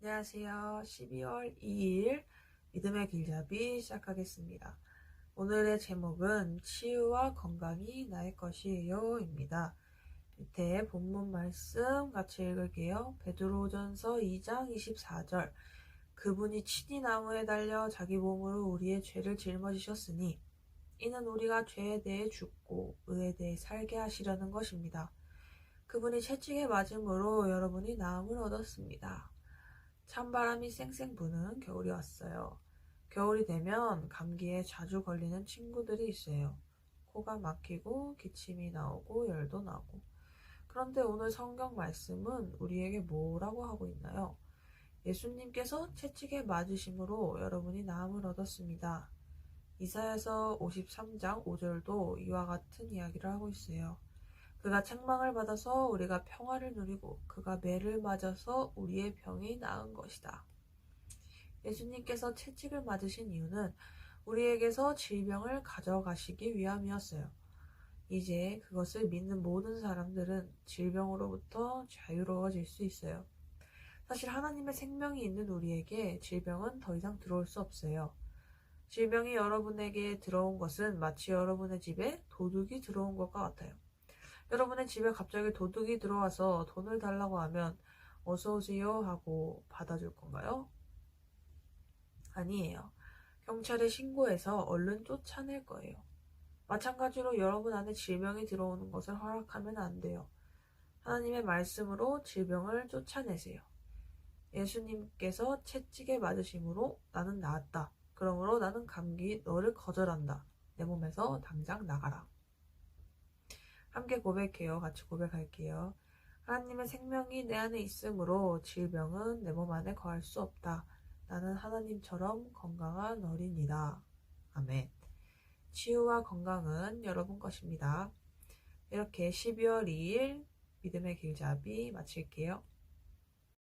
안녕하세요. 12월 2일 믿음의 길잡이 시작하겠습니다. 오늘의 제목은 치유와 건강이 나의 것이에요 입니다. 밑에 본문 말씀 같이 읽을게요. 베드로전서 2장 24절 그분이 친히 나무에 달려 자기 몸으로 우리의 죄를 짊어지셨으니 이는 우리가 죄에 대해 죽고 의에 대해 살게 하시려는 것입니다. 그분이 채찍에 맞음으로 여러분이 나음을 얻었습니다. 찬바람이 쌩쌩 부는 겨울이 왔어요. 겨울이 되면 감기에 자주 걸리는 친구들이 있어요. 코가 막히고 기침이 나오고 열도 나고. 그런데 오늘 성경 말씀은 우리에게 뭐라고 하고 있나요? 예수님께서 채찍에 맞으심으로 여러분이 나음을 얻었습니다. 이사야서 53장 5절도 이와 같은 이야기를 하고 있어요. 그가 책망을 받아서 우리가 평화를 누리고 그가 매를 맞아서 우리의 병이 나은 것이다. 예수님께서 채찍을 맞으신 이유는 우리에게서 질병을 가져가시기 위함이었어요. 이제 그것을 믿는 모든 사람들은 질병으로부터 자유로워질 수 있어요. 사실 하나님의 생명이 있는 우리에게 질병은 더 이상 들어올 수 없어요. 질병이 여러분에게 들어온 것은 마치 여러분의 집에 도둑이 들어온 것과 같아요. 여러분의 집에 갑자기 도둑이 들어와서 돈을 달라고 하면 어서 오세요 하고 받아줄 건가요? 아니에요. 경찰에 신고해서 얼른 쫓아낼 거예요. 마찬가지로 여러분 안에 질병이 들어오는 것을 허락하면 안 돼요. 하나님의 말씀으로 질병을 쫓아내세요. 예수님께서 채찍에 맞으심으로 나는 나았다. 그러므로 나는 감기 너를 거절한다. 내 몸에서 당장 나가라. 함께 고백해요. 같이 고백할게요. 하나님의 생명이 내 안에 있으므로 질병은 내 몸 안에 거할 수 없다. 나는 하나님처럼 건강한 어린이다. 아멘. 치유와 건강은 여러분 것입니다. 이렇게 12월 2일 믿음의 길잡이 마칠게요.